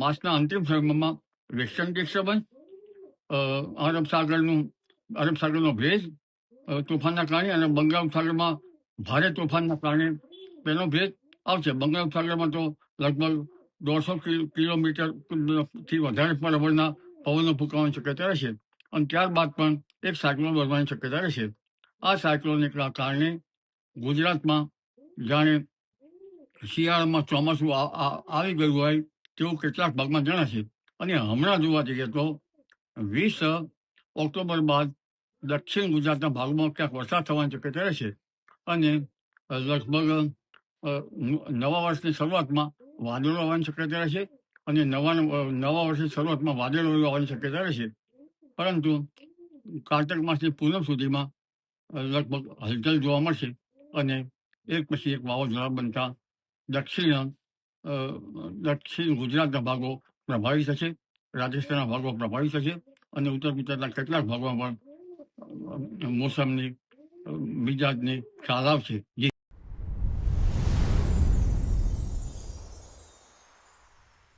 માસના અંતિમ સમયમાં વેસ્ટર્ન ડિસ્ટર્બન્સ અરબ સાગરનું, અરબ સાગરનો ભેજ તોફાનના કારણે અને બંગાળ ઉપસાગરમાં ભારે તોફાનના કારણે તેનો ભેજ આવશે. બંગાળ ઉપસાગરમાં તો લગભગ દોઢસો કિલોમીટરથી વધારે બરાબરના પવનો ફૂંકાવાની શક્યતા રહેશે અને ત્યારબાદ પણ એક સાયક્લોન બનવાની શક્યતા રહેશે. આ સાયક્લોનને કારણે ગુજરાતમાં જાણે શિયાળામાં ચોમાસું આવી ગયું હોય તેવું કેટલાક ભાગમાં જણાશે. અને હમણાં જોવા જઈએ તો વીસ ઓક્ટોબર બાદ દક્ષિણ ગુજરાતના ભાગમાં ક્યાંક વરસાદ થવાની શક્યતા રહેશે. અને લગભગ નવા વર્ષની શરૂઆતમાં વાદળો આવવાની શક્યતા રહેશે અને નવા નવા વર્ષની શરૂઆતમાં વાદળો આવવાની શક્યતા રહેશે. પરંતુ કાર્તક માસની પૂનમ સુધીમાં લગભગ હલચલ જોવા મળશે અને એક પછી એક વાવાઝોડા બનતા દક્ષિણ દક્ષિણ ગુજરાતના ભાગો પ્રભાવિત થશે, રાજસ્થાનના ભાગો પ્રભાવિત થશે અને ઉત્તર ગુજરાતના કેટલાક ભાગોમાં પણ મોસમની મિજાજની ખ્યાલ આવશે. જી